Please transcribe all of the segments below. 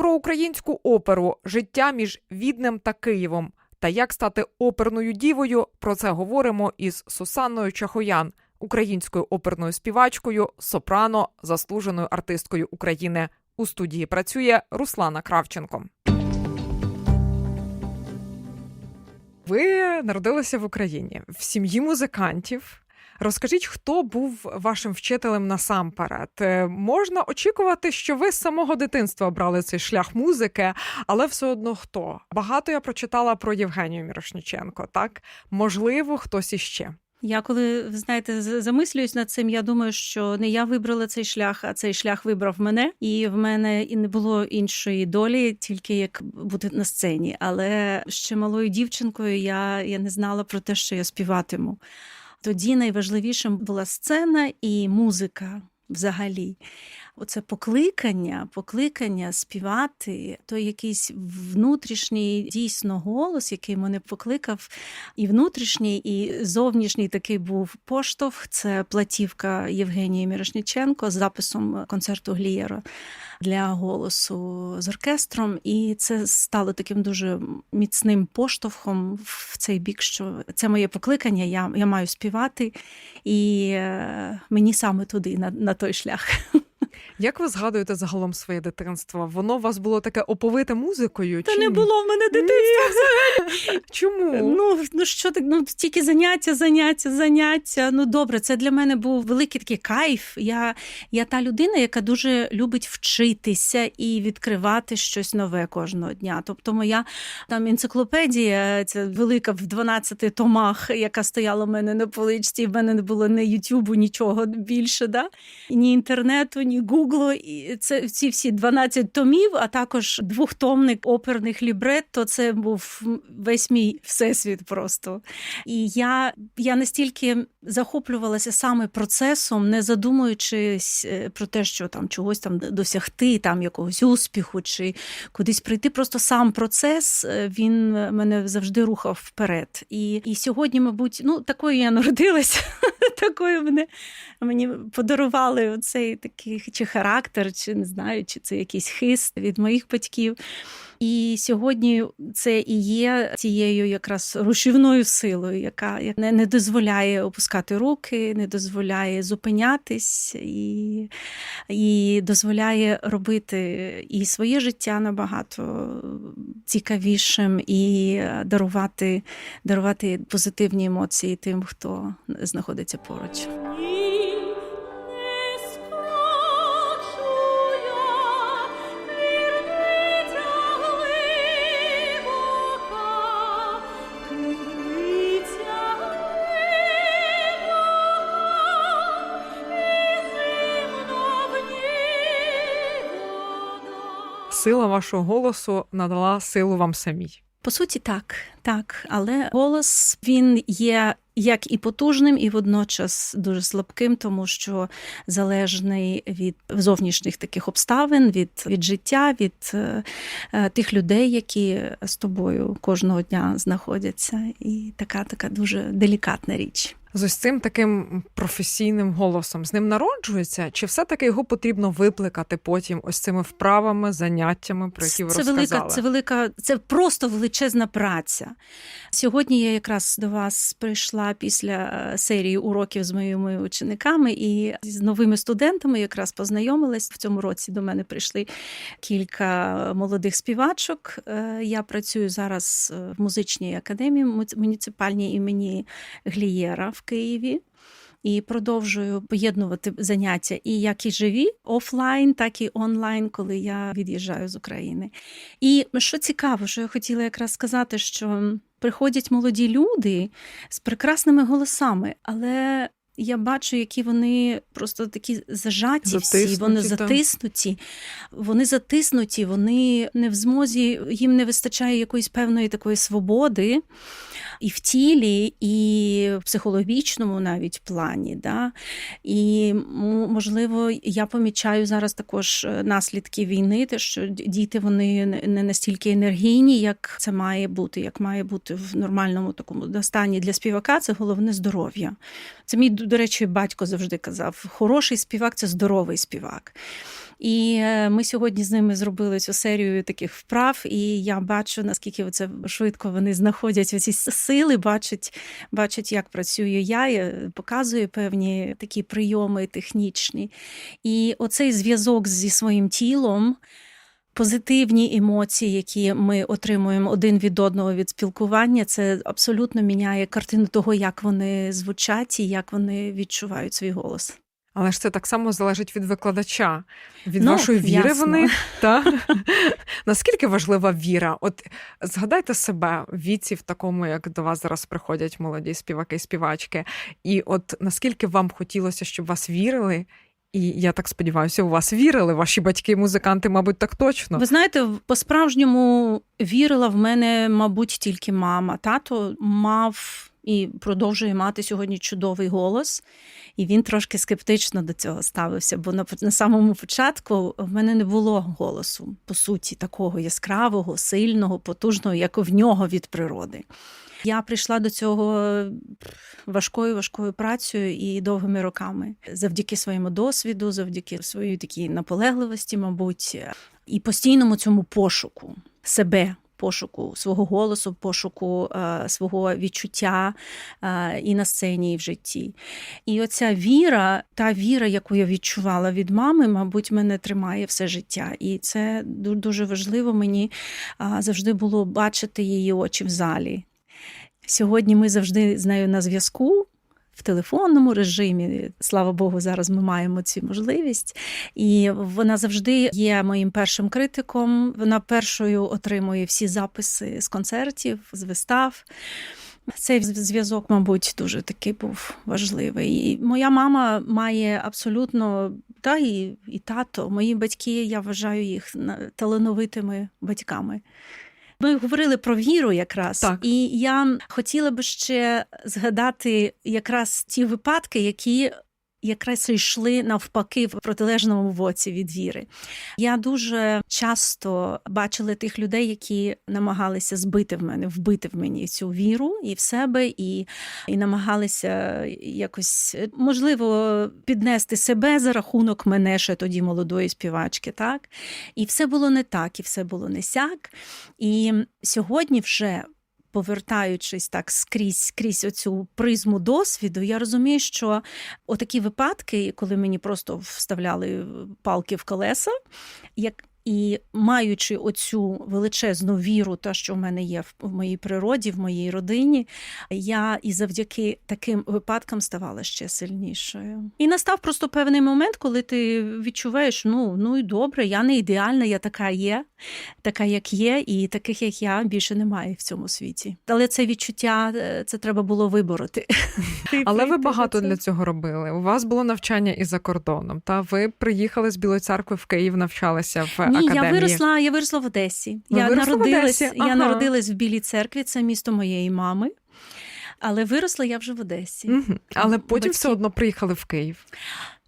Про українську оперу життя між Віднем та Києвом та як стати оперною дівою. Про це говоримо із Сусанною Чахоян, українською оперною співачкою, сопрано, заслуженою артисткою України. У студії працює Руслана Кравченко. Ви народилися в Україні в сім'ї музикантів. Розкажіть, хто був вашим вчителем насамперед? Е, Можна очікувати, що ви з самого дитинства обрали цей шлях музики, але все одно хто? Багато я прочитала про Євгенію Мірошниченко, так? Можливо, хтось іще. Я коли ви знаєте, замислююсь над цим, я думаю, що не я вибрала цей шлях, а цей шлях вибрав мене, і в мене і не було іншої долі, тільки як бути на сцені. Але ще малою дівчинкою я, я не знала про те, що я співатиму. Тоді найважливішим була сцена і музика взагалі. Оце покликання, покликання співати, той якийсь внутрішній дійсно голос, який мене покликав, і внутрішній, і зовнішній такий був поштовх. Це платівка Євгенії Мірошниченко з записом концерту Глієра для голосу з оркестром. І це стало таким дуже міцним поштовхом в цей бік, що це моє покликання. Я, я маю співати, і е, мені саме туди, на, на той шлях. Як ви згадуєте загалом своє дитинство? Воно у вас було таке оповите музикою? Та чи не ні? було в мене дитинства. Чому? Ну, ну що так, ну тільки заняття, заняття, заняття. Ну добре, це для мене був великий такий кайф. Я, я та людина, яка дуже любить вчитися і відкривати щось нове кожного дня. Тобто, моя там енциклопедія, ця велика в 12 томах, яка стояла в мене на поличці, і в мене не було ні Ютубу, нічого більше, да? ні інтернету, ні Гуглу. І це ці всі 12 томів, а також двохтомник оперних лібрет, то це був весь мій всесвіт просто. І я, я настільки захоплювалася саме процесом, не задумуючись е, про те, що там чогось там досягти, там якогось успіху чи кудись прийти. Просто сам процес е, він мене завжди рухав вперед. І, і сьогодні, мабуть, ну такою я народилася, такою мене мені подарували цей такий чи характер, чи не знаю, чи це якийсь хист від моїх батьків. І сьогодні це і є тією якраз рушівною силою, яка не, не дозволяє опускати руки, не дозволяє зупинятись і, і дозволяє робити і своє життя набагато цікавішим, і дарувати, дарувати позитивні емоції тим, хто знаходиться поруч. Сила вашого голосу надала силу вам самій. По суті, так, так. Але голос він є як і потужним, і водночас дуже слабким, тому що залежний від зовнішніх таких обставин, від, від життя, від е, е, тих людей, які з тобою кожного дня знаходяться. І така така дуже делікатна річ. З ось цим таким професійним голосом з ним народжується, чи все-таки його потрібно випликати потім ось цими вправами, заняттями, про які ви це розказали? велика, це велика, це просто величезна праця. Сьогодні я якраз до вас прийшла після е, серії уроків з моїми учениками і з новими студентами якраз познайомилась. В цьому році до мене прийшли кілька молодих співачок. Е, Я працюю зараз е, в музичній академії муніципальній імені Глієра в Києві. І продовжую поєднувати заняття і як і живі офлайн, так і онлайн, коли я від'їжджаю з України. І що цікаво, що я хотіла якраз сказати, що приходять молоді люди з прекрасними голосами, але. Я бачу, які вони просто такі зажаті всі, вони Затиснуті, затиснуті, вони затиснуті, вони не в змозі, їм не вистачає якоїсь певної такої свободи і в тілі, і в психологічному навіть плані. Да? І можливо, я помічаю зараз також е, наслідки війни, те, що діти вони не- настільки енергійні, як це має бути, як має бути в нормальному такому стані для співака. Це головне здоров'я. Це мій, до речі, батько завжди казав: хороший співак це здоровий співак. І е, ми сьогодні з ними зробили цю серію таких вправ, і я бачу, наскільки це швидко вони знаходять оці сили, бачать, бачать, як працюю я, я показую певні такі прийоми технічні. І оцей зв'язок зі своїм тілом. Позитивні емоції, які ми отримуємо один від одного від спілкування, це абсолютно міняє картину того, як вони звучать і як вони відчувають свій голос. Але ж це так само залежить від викладача, від Ну, вашої віри ясно. в них. Та? Наскільки важлива віра? От згадайте себе в віці, в такому, як до вас зараз приходять молоді співаки і співачки. І от наскільки вам хотілося, щоб вас вірили? І я так сподіваюся, у вас вірили. Ваші батьки, музиканти, мабуть, так точно. Ви знаєте, по-справжньому вірила в мене, мабуть, тільки мама. Тато мав і продовжує мати сьогодні чудовий голос, і він трошки скептично до цього ставився, бо на, на самому початку в мене не було голосу, по суті, такого яскравого, сильного, потужного, як в нього від природи. Я прийшла до цього важкою важкою працею і довгими роками, завдяки своєму досвіду, завдяки своїй такій наполегливості, мабуть, і постійному цьому пошуку себе. Пошуку свого голосу, пошуку е, свого відчуття е, і на сцені, і в житті. І оця віра, та віра, яку я відчувала від мами, мабуть, мене тримає все життя. І це дуже важливо мені завжди було бачити її очі в залі. Сьогодні ми завжди з нею на зв'язку. В телефонному режимі, слава Богу, зараз ми маємо цю можливість, і вона завжди є моїм першим критиком. Вона першою отримує всі записи з концертів, з вистав. Цей зв'язок, мабуть, дуже такий був важливий. І моя мама має абсолютно, та і, і тато, мої батьки, я вважаю їх талановитими батьками. Ми говорили про віру якраз, Так. і я хотіла би ще згадати якраз ті випадки, які якраз йшли навпаки в протилежному боці від віри. Я дуже часто бачила тих людей, які намагалися збити в мене, вбити в мені цю віру і в себе, і, і намагалися якось можливо піднести себе за рахунок мене ще тоді молодої співачки. Так і все було не так, і все було не сяк. І сьогодні вже. Повертаючись так скрізь крізь оцю призму досвіду, я розумію, що отакі випадки, коли мені просто вставляли палки в колеса, як і маючи оцю величезну віру, та що в мене є в- моїй природі, в моїй родині, я і завдяки таким випадкам ставала ще сильнішою. І настав просто певний момент, коли ти відчуваєш, ну ну і добре, я не ідеальна, я така є, така як є, і таких як я більше немає в цьому світі. Але це відчуття е, це треба було вибороти. Але ви багато для цього робили. У вас було навчання і за кордоном. Та ви приїхали з Білої церкви в Київ, навчалися в Ні, академії. я виросла, я виросла в Одесі. Ви я народилась, в народилась, Ага. я народилась в Білій церкві, це місто моєї мами. Але виросла я вже в Одесі. Угу. Але потім Батьки- все одно приїхали в Київ.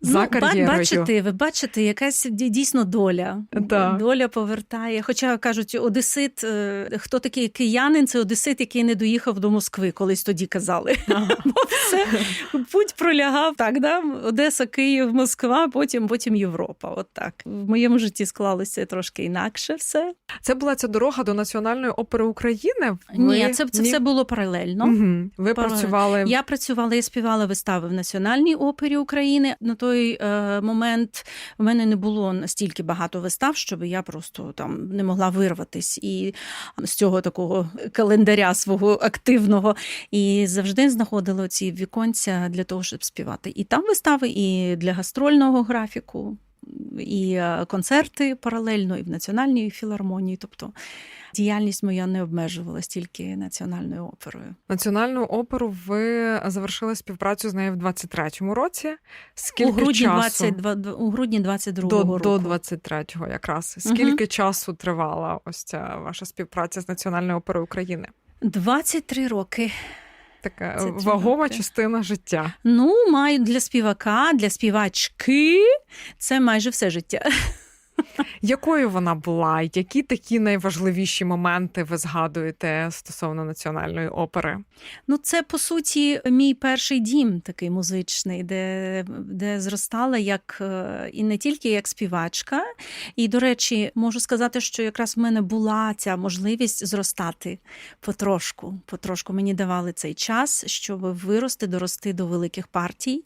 За ба- кар'єрою. бачите, ви бачите, якась дійсно доля. Так. Доля повертає. Хоча кажуть, Одесит, е, хто такий киянин, це Одесит, який не доїхав до Москви, колись тоді казали. Бо все путь пролягав так, да? Одеса, Київ, Москва, потім, потім Європа. От так. В моєму житті склалося трошки інакше все. Це була ця дорога до Національної опери України. Ні, це, це все було паралельно. Угу. Ви Паралельно. працювали Я працювала, я співала вистави в Національній опері України. На той е, момент в мене не було настільки багато вистав, щоб я просто там не могла вирватись і з цього такого календаря свого активного. І завжди знаходила ці віконця для того, щоб співати. І там вистави, і для гастрольного графіку. І е, концерти паралельно, і в національній філармонії. Тобто діяльність моя не обмежувалась тільки національною оперою. Національну оперу. Ви завершили співпрацю з нею в 23-му році. Скільки у грудні часу 22, у грудні 22 до, року. до 23-го якраз. Скільки часу тривала ось ця ваша співпраця з Національною оперою України? 23 роки. Така Це три вагома роки. частина життя. Ну, маю для співака, для співачки це майже все життя. Якою вона була? Які такі найважливіші моменти ви згадуєте стосовно національної опери? Ну, це по суті мій перший дім такий музичний, де, де зростала як е, і не тільки як співачка. І, до речі, можу сказати, що якраз в мене була ця можливість зростати потрошку. Потрошку мені давали цей час, щоб вирости, дорости до великих партій.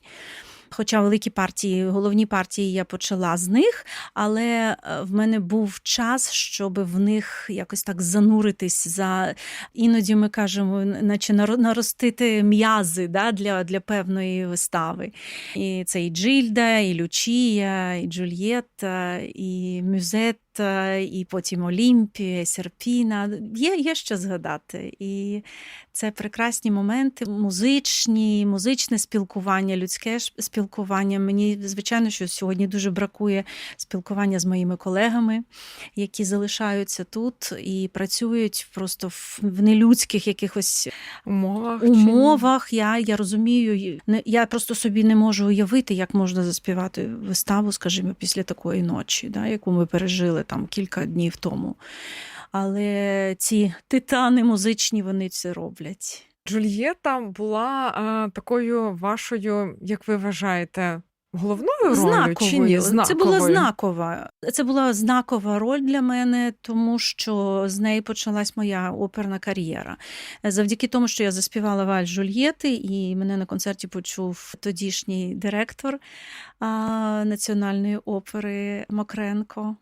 Хоча великі партії, головні партії я почала з них, але е, в мене був час, щоб в них якось так зануритись за іноді ми кажемо, наче наро- наростити м'язи да, для, для певної вистави. І це і Джильда, і Лючія, і Джульєтта, і Мюзетта, і потім Олімпія, Серпіна. Є, є що згадати. І це прекрасні моменти, музичні, музичне спілкування, людське спілкування. Мені, звичайно, що сьогодні дуже бракує спілкування з моїми колегами, які залишаються тут і працюють просто в нелюдських якихось Умовах? умовах. Я, я розумію, я просто собі не можу уявити, як можна заспівати виставу, скажімо, після такої ночі, да, яку ми пережили там кілька днів тому. Але ці титани музичні вони це роблять. Джульєта була е, такою вашою, як ви вважаєте, головною ролью Знаковою. чи ні? Це була знакова. Це була знакова роль для мене, тому що з неї почалась моя оперна кар'єра. Завдяки тому, що я заспівала валь Жульєти, і мене на концерті почув тодішній директор а, національної опери Макренко.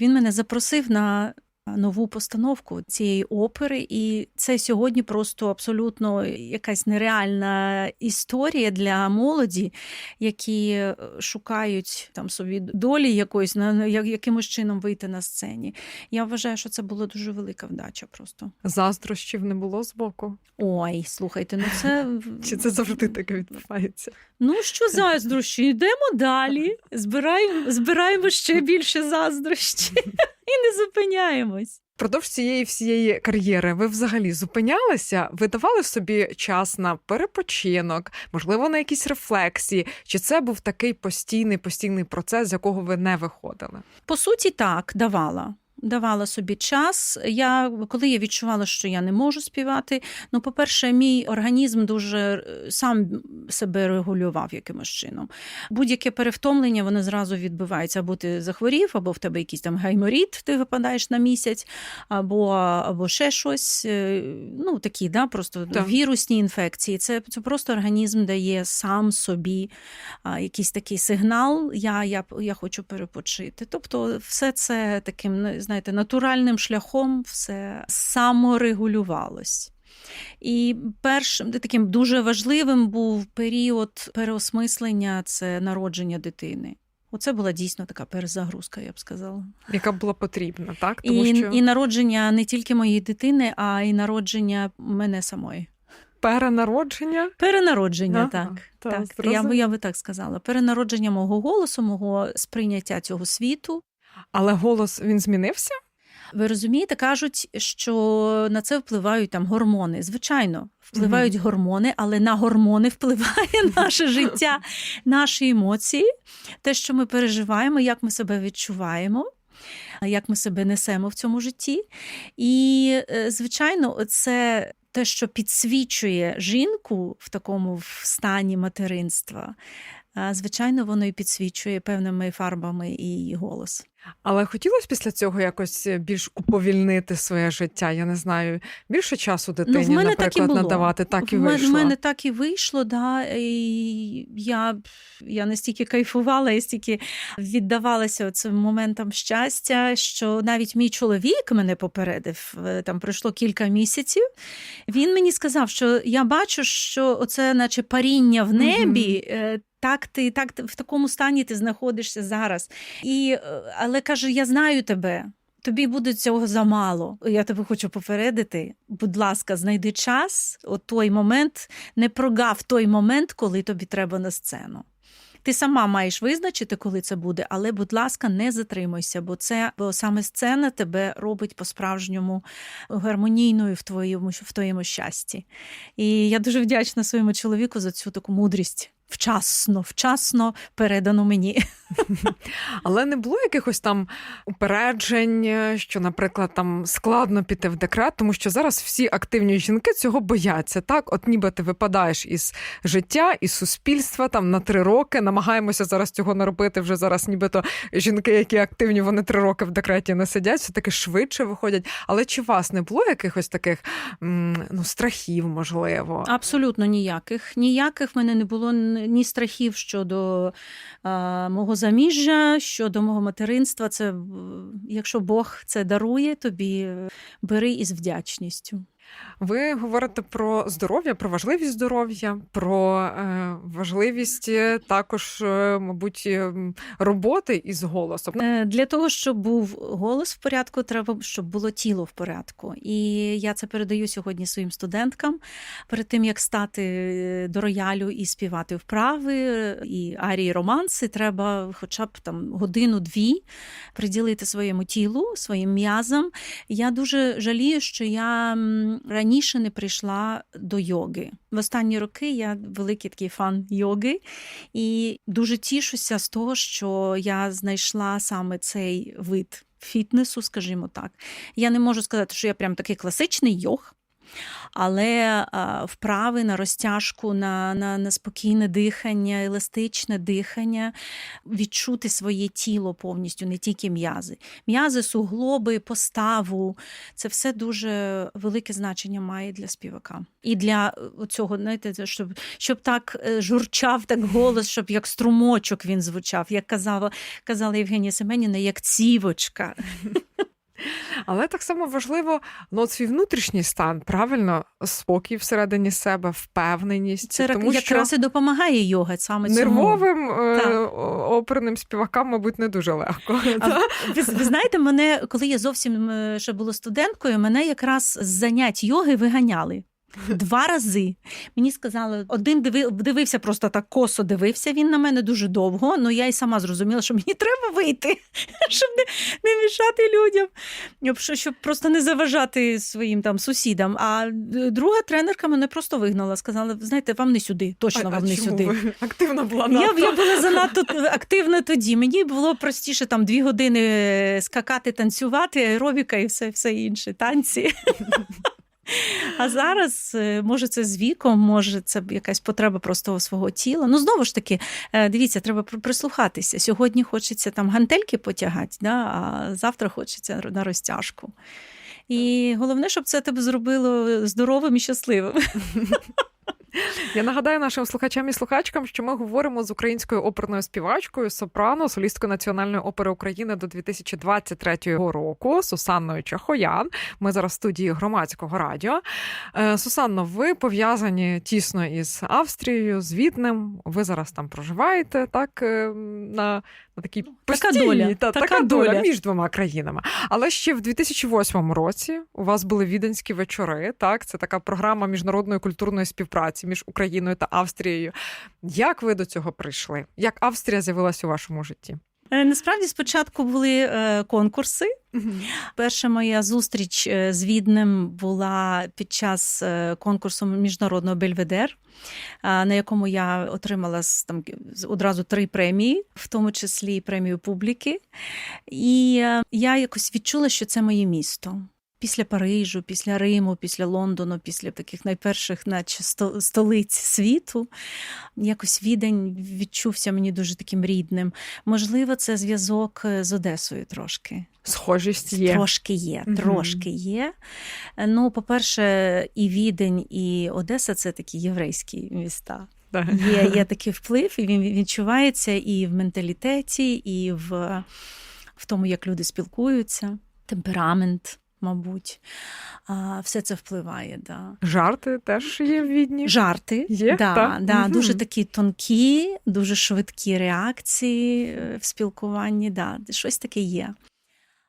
Він мене запросив на нову постановку цієї опери, і це сьогодні просто абсолютно якась нереальна історія для молоді, які е, шукають там собі долі якоїсь на на- як- якимось чином вийти на сцені. Я вважаю, що це була дуже велика вдача. Просто Заздрощів не було з боку? ой, слухайте, ну це Чи це завжди таке відбувається? ну що заздрощі? Йдемо далі, збираємо, збираємо ще більше заздрощі і не зупиняємось. Впродовж цієї всієї кар'єри ви взагалі зупинялися? Ви давали собі час на перепочинок, можливо, на якісь рефлексії? Чи це був такий постійний постійний процес, з якого ви не виходили? По суті, так, давала. Давала собі час. Я коли я відчувала, що я не можу співати. Ну, по-перше, мій організм дуже е, сам себе регулював якимось чином. Будь-яке перевтомлення, воно зразу відбувається. Або ти захворів, або в тебе якийсь там гайморіт, ти випадаєш на місяць, або, або ще щось. е, Ну, такі, да, просто Так. вірусні інфекції. Це, це просто організм дає сам собі а, якийсь такий сигнал, я, я, я хочу перепочити. Тобто, все це таким, ну, знаєте, натуральним шляхом все саморегулювалось. І першим таким дуже важливим був період переосмислення це народження дитини. Оце була дійсно така перезагрузка, я б сказала. Яка була потрібна, так? Тому І, що і народження не тільки моєї дитини, а й народження мене самої. перенародження. Перенародження, Ага, так. та, так. Я, я би так сказала. Перенародження мого голосу, мого сприйняття цього світу. Але голос він змінився? Ви розумієте, кажуть, що на це впливають там гормони. Звичайно, впливають гормони, але на гормони впливає наше життя, наші емоції, те, що ми переживаємо, як ми себе відчуваємо. Як ми себе несемо в цьому житті. І, е, звичайно, це те, що підсвічує жінку в такому стані материнства, звичайно, воно і підсвічує певними фарбами і її голос. Але хотілося після цього якось більш уповільнити своє життя. Я не знаю, більше часу дитині, Ну, в мене так і наприклад, було. надавати. Так і в, вийшло. в мене так і вийшло, да. І я, я настільки кайфувала, і стільки віддавалася цим моментам щастя, що навіть мій чоловік мене попередив. е, Там пройшло кілька місяців. Він мені сказав, що я бачу, що оце, наче паріння в небі. е, Так, ти так ти- в такому стані ти знаходишся зараз. І, е, але каже: я знаю тебе. Тобі буде цього замало. Я тебе хочу попередити. Будь ласка, знайди час, от той момент, не прогав той момент, коли тобі треба на сцену. Ти сама маєш визначити, коли це буде, але, будь ласка, не затримуйся, бо це бо саме сцена тебе робить по-справжньому гармонійною в твоєму в твоєму щасті. І я дуже вдячна своєму чоловіку за цю таку мудрість. Вчасно, вчасно передано мені. Але не було якихось там упереджень, е, що, наприклад, там складно піти в декрет, тому що зараз всі активні жінки цього бояться. Так, от ніби ти випадаєш із життя, із суспільства там на три роки. Намагаємося зараз цього не робити. Вже зараз, нібито жінки, які активні, вони три роки в декреті не сидять, все таки швидше виходять. Але чи у вас не було якихось таких ну страхів, можливо? Абсолютно ніяких. Ніяких в мене не було ні страхів щодо а, мого заміжжя, щодо мого материнства. Це якщо Бог це дарує, тобі бери із вдячністю. Ви говорите про здоров'я, про важливість здоров'я, про е, важливість е, також, е, мабуть, роботи із голосом. Для того, щоб був голос в порядку, треба, щоб було тіло в порядку. І я це передаю сьогодні своїм студенткам. Перед тим як стати до роялю і співати вправи, і арії романси, треба хоча б там годину-дві приділити своєму тілу, своїм м'язам. Я дуже жалію, що я раніше не прийшла до йоги. В останні роки я великий такий фан йоги, і дуже тішуся з того, що я знайшла саме цей вид фітнесу, скажімо так. Я не можу сказати, що я прям такий класичний йог. Але вправи на розтяжку, на, на, на спокійне дихання, еластичне дихання, відчути своє тіло повністю, не тільки м'язи. М'язи, суглоби, поставу це все дуже велике значення має для співака. І для е, цього, знаєте, щоб, щоб так е, журчав так голос, щоб як струмочок він звучав, як казала, казала Євгенія Семенівна, як цівочка. Але так само важливо ну, свій внутрішній стан, правильно, спокій всередині себе, впевненість, Це тому якраз що і допомагає йога саме цьому. нервовим е, Так. оперним співакам, мабуть, не дуже легко. А ви, ви знаєте, мене, коли я зовсім е, ще була студенткою, мене якраз з занять йоги виганяли. Два рази мені сказали, один диви, дивився просто так косо дивився він на мене дуже довго. Ну я й сама зрозуміла, що мені треба вийти, щоб не, не мішати людям, щоб, щоб просто не заважати своїм там сусідам. А е, друга тренерка мене просто вигнала. Сказала: знаєте, вам не сюди, точно А- а вам не чому сюди. ви? Активна була Я, я була занадто активна тоді. Мені було простіше там дві години скакати, танцювати, аеробіка і все, все інше, танці. А зараз, е, може, це з віком, може, це якась потреба просто свого тіла. Ну, знову ж таки, е, дивіться, треба прислухатися. Сьогодні хочеться там гантельки потягати, да, а завтра хочеться на розтяжку. І головне, щоб це тебе зробило здоровим і щасливим. Я нагадаю нашим слухачам і слухачкам, що ми говоримо з українською оперною співачкою, сопрано, солісткою Національної опери України до 2023 року Сусанною Чахоян. Ми зараз в студії громадського радіо. Е, Сусанно, ви пов'язані тісно із Австрією, з Віднем. Ви зараз там проживаєте, так е, на, на такій Ну, Така доля, та, така така доля доля. між двома країнами. Але ще в 2008 році у вас були віденські вечори. Так, це така програма міжнародної культурної співпраці між Україною та Австрією. Як ви до цього прийшли? Як Австрія з'явилася у вашому житті? Е, Насправді спочатку були е, конкурси. Перша моя зустріч е, з Віднем була під час конкурсу міжнародного Бельведер, на якому я отримала там одразу три премії, в тому числі і премію публіки. І я якось відчула, що це моє місто. Після Парижу, після Риму, після Лондону, після таких найперших, наче сто- столиць світу, якось відень відчувся мені дуже таким рідним. Можливо, це зв'язок е, з Одесою трошки. Схожість є. Трошки є, Мгм. трошки є. Ну, по-перше, і Відень, і Одеса це такі єврейські міста. Є, є такий вплив, і він відчувається і в менталітеті, і в, в тому, як люди спілкуються, темперамент, мабуть. А, все це впливає. Да. Жарти теж є в Відні. Жарти Є, да, та? да, угу. дуже такі тонкі, дуже швидкі реакції е, в спілкуванні. Да, щось таке є.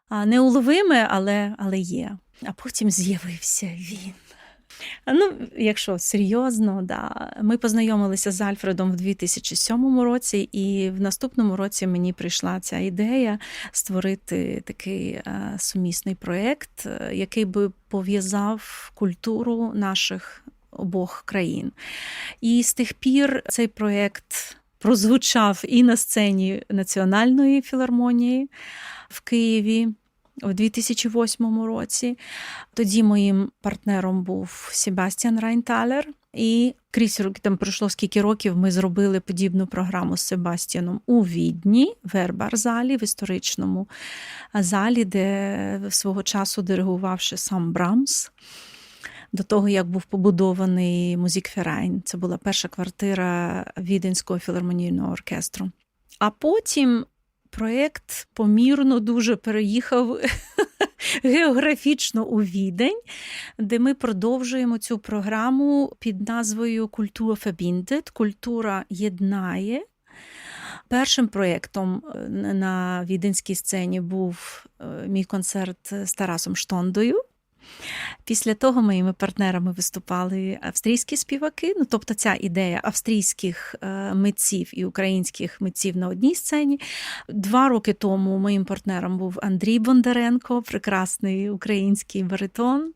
А, Неуловиме, але, але є. А потім з'явився він. Ну, якщо серйозно, да. ми познайомилися з Альфредом в 2007 році, і в наступному році мені прийшла ця ідея створити такий е, сумісний проєкт, е, який би пов'язав культуру наших обох країн. І з тих пір цей проєкт прозвучав і на сцені Національної філармонії в Києві. У 2008 році тоді моїм партнером був Себастьян Райнталер, і крізь роки там пройшло скільки років. Ми зробили подібну програму з Себастьяном у Відні, в Ербар-залі, в історичному залі, де свого часу диригувавши сам Брамс. До того, як був побудований Музікферайн, це була перша квартира Віденського філармонійного оркестру. А потім проєкт помірно дуже переїхав географічно у Відень, де ми продовжуємо цю програму під назвою Культура Verbindet, Культура єднає. Першим проєктом е, на віденській сцені був е, мій концерт з Тарасом Штондою. Після того моїми партнерами виступали австрійські співаки. Ну, тобто, ця ідея австрійських е, митців і українських митців на одній сцені. Два роки тому моїм партнером був Андрій Бондаренко, прекрасний український баритон,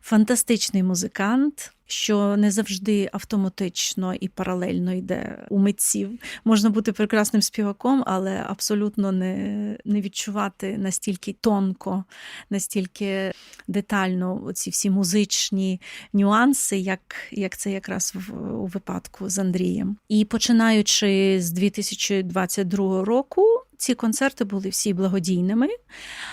фантастичний музикант. Що не завжди автоматично і паралельно йде у митців. Можна бути прекрасним співаком, але абсолютно не, не відчувати настільки тонко, настільки детально ці всі музичні нюанси, як, як це якраз в, у випадку з Андрієм. І починаючи з 2022 року. Ці концерти були всі благодійними.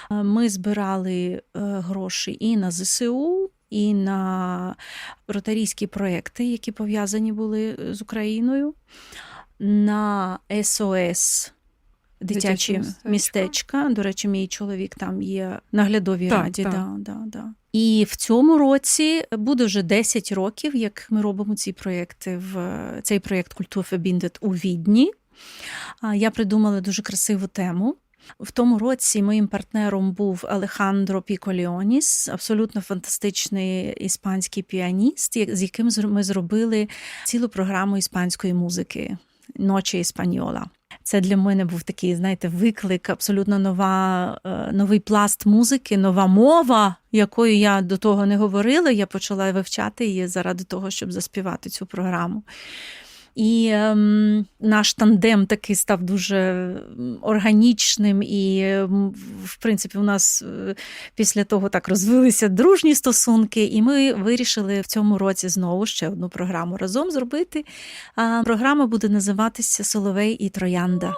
Ми збирали гроші і на ЗСУ, і на ротарійські проекти, які пов'язані були з Україною, на СОС. Дитячі Дитячі містечка. містечка. До речі, мій чоловік там є наглядовій Так, раді. так. Да, да, да. І в цьому році буде вже 10 років, як ми робимо ці проєкти в цей проєкт Культур Verbindet у Відні. Я придумала дуже красиву тему. В тому році моїм партнером був Алехандро Піколіоніс, абсолютно фантастичний іспанський піаніст, з яким ми зробили цілу програму іспанської музики Ночі Іспаньола. Це для мене був такий, знаєте, виклик, абсолютно нова, е, новий пласт музики, нова мова, якою я до того не говорила. Я почала вивчати її заради того, щоб заспівати цю програму. І ем, наш тандем такий став дуже органічним, і, ем, в принципі, у нас е, після того так розвилися дружні стосунки, і ми вирішили в цьому році знову ще одну програму разом зробити. А програма буде називатися Соловей і Троянда.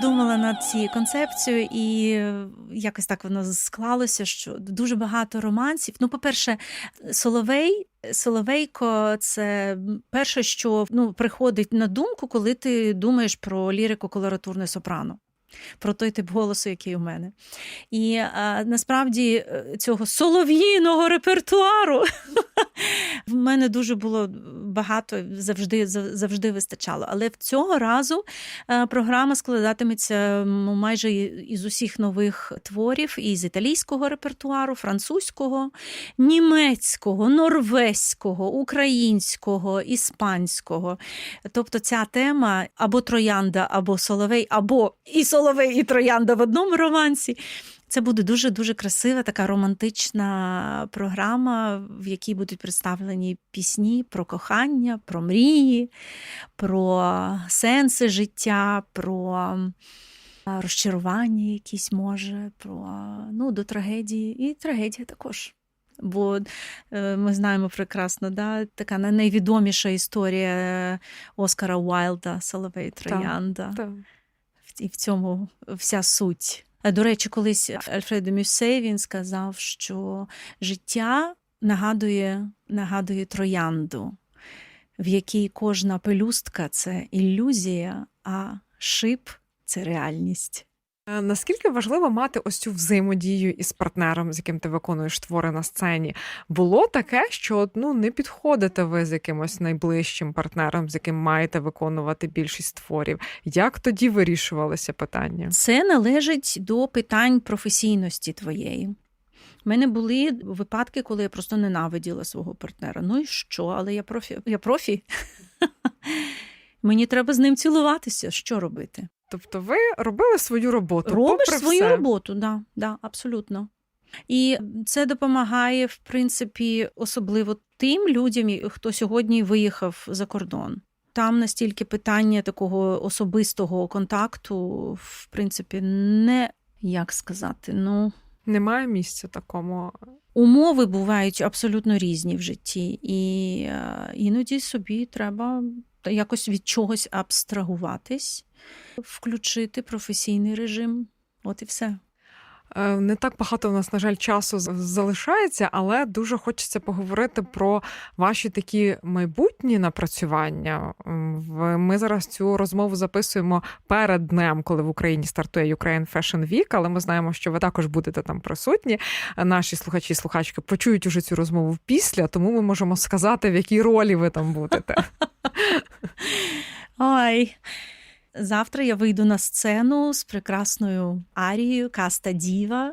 Думала над цією концепцією, і е, якось так воно склалося, що дуже багато романсів. Ну, по-перше, Соловей. Соловейко це перше, що ну, приходить на думку, коли ти думаєш про лірико колоратурне сопрано, про той тип голосу, який у мене. І а, насправді е, цього солов'їного репертуару в мене дуже було багато, завжди, завжди вистачало. Але в цього разу е, програма складатиметься майже із усіх нових творів, і з італійського репертуару, французького, німецького, норвезького, українського, іспанського. Тобто ця тема або троянда, або соловей, або і соловей, і троянда в одному романсі. Це буде дуже дуже красива, така романтична програма, в якій будуть представлені пісні про кохання, про мрії, про сенси життя, про розчарування якісь може, про ну, до трагедії, і трагедія також. Бо е, ми знаємо прекрасно, да, така найвідоміша історія Оскара Уайлда Соловей Троянда. Так. В- І в цьому вся суть. А, До речі, колись Альфредо Мюсей він сказав, що життя нагадує, нагадує троянду, в якій кожна пелюстка це ілюзія, а шип це реальність. Е, Наскільки важливо мати ось цю взаємодію із партнером, з яким ти виконуєш твори на сцені? Було таке, що ну не підходите ви з якимось найближчим партнером, з яким маєте виконувати більшість творів. Як тоді вирішувалися питання? Це належить до питань професійності твоєї. У мене були випадки, коли я просто ненавиділа свого партнера. Ну і що? Але я профі. Я профі. Мені треба з ним цілуватися. Що робити? Тобто, ви робили свою роботу, Робиш попри свою все. роботу, да, да, абсолютно. І це допомагає, в принципі, особливо тим людям, хто сьогодні виїхав за кордон. Там настільки питання такого особистого контакту, в принципі, не як сказати, ну. Немає місця такому. Умови бувають абсолютно різні в житті, і е, іноді собі треба якось від чогось абстрагуватись, включити професійний режим. От і все. Е, Не так багато в нас, на жаль, часу залишається, але дуже хочеться поговорити про ваші такі майбутні напрацювання. Ми зараз цю розмову записуємо перед днем, коли в Україні стартує Ukraine Fashion Week, але ми знаємо, що ви також будете там присутні. Наші слухачі і слухачки почують уже цю розмову після, тому ми можемо сказати, в якій ролі ви там будете. Ой. Завтра я вийду на сцену з прекрасною арією Каста Діва,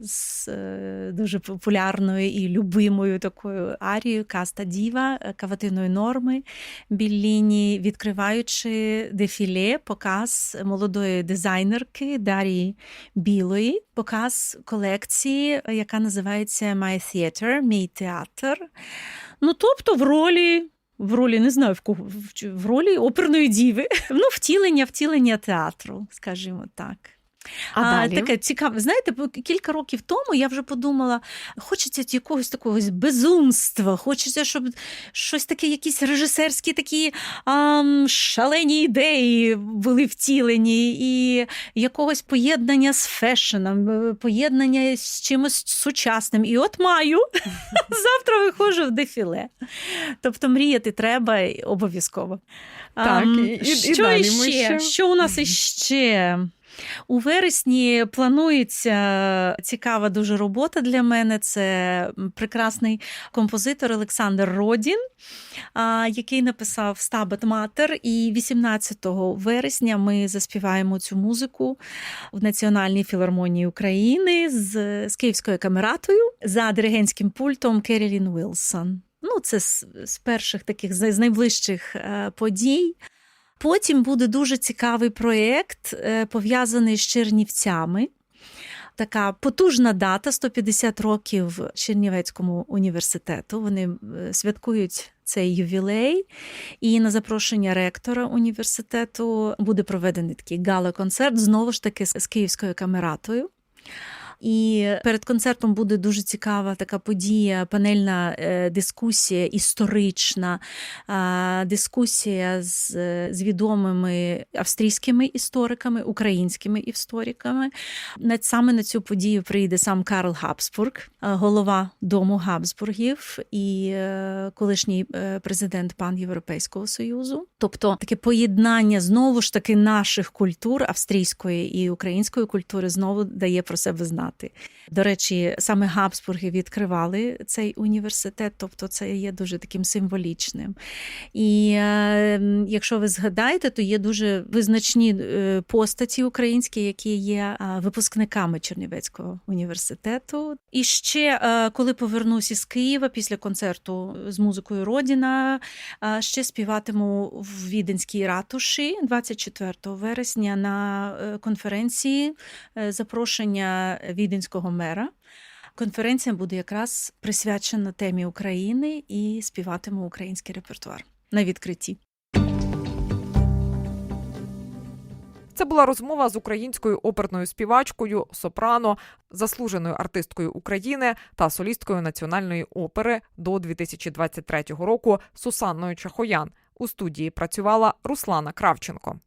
з е, дуже популярною і любимою такою арією Каста Діва е, каватиної норми Білліні, відкриваючи дефіле, показ молодої дизайнерки Дарії Білої, показ колекції, яка називається My Theater, Мій театр. Ну, тобто в ролі в ролі не знаю в кого в, в ролі оперної діви. Ну, втілення, втілення театру, скажімо так. А, далі? таке цікаве. Знаєте, кілька років тому я вже подумала, хочеться якогось такого безумства, хочеться, щоб щось таке, якісь режисерські такі ам, шалені ідеї були втілені, і якогось поєднання з фешеном, е, поєднання з чимось сучасним. І от маю завтра виходжу в дефіле. Тобто мріяти треба обов'язково. Так, і- і- і що далі ми іще? ще- Що у нас іще? У вересні планується цікава дуже робота для мене. Це прекрасний композитор Олександр Родін, який написав Стабат Матер. І 18 вересня ми заспіваємо цю музику в Національній філармонії України з, з Київською камератою за диригентським пультом Керілін Уілсон. Ну, це з, з перших таких з найближчих е, подій. Потім буде дуже цікавий проєкт, е, пов'язаний з Чернівцями. Така потужна дата 150 років Чернівецькому університету. Вони е, святкують цей ювілей. І на запрошення ректора університету буде проведений такий гала-концерт, знову ж таки з з Київською камератою. І перед концертом буде дуже цікава така подія, панельна е, дискусія історична, дискусія з, з відомими австрійськими істориками, українськими істориками. Саме на цю подію прийде сам Карл Габсбург, е, голова дому Габсбургів і е, колишній президент пан Європейського Союзу. Тобто таке поєднання знову ж таки наших культур австрійської і української культури знову дає про себе знати. До речі, саме Габсбурги відкривали цей університет, тобто це є дуже таким символічним. І е, якщо ви згадаєте, то є дуже визначні е, постаті українські, які є е, випускниками Чернівецького університету. І ще коли повернусь із Києва після концерту з музикою Родіна, ще співатиму в Віденській ратуші 24 вересня на конференції запрошення віденського мера. Конференція буде якраз присвячена темі України і співатиму український репертуар на відкритті. Це була розмова з українською оперною співачкою, сопрано, заслуженою артисткою України та солісткою національної опери до 2023 року Сусанною Чахоян. У студії працювала Руслана Кравченко.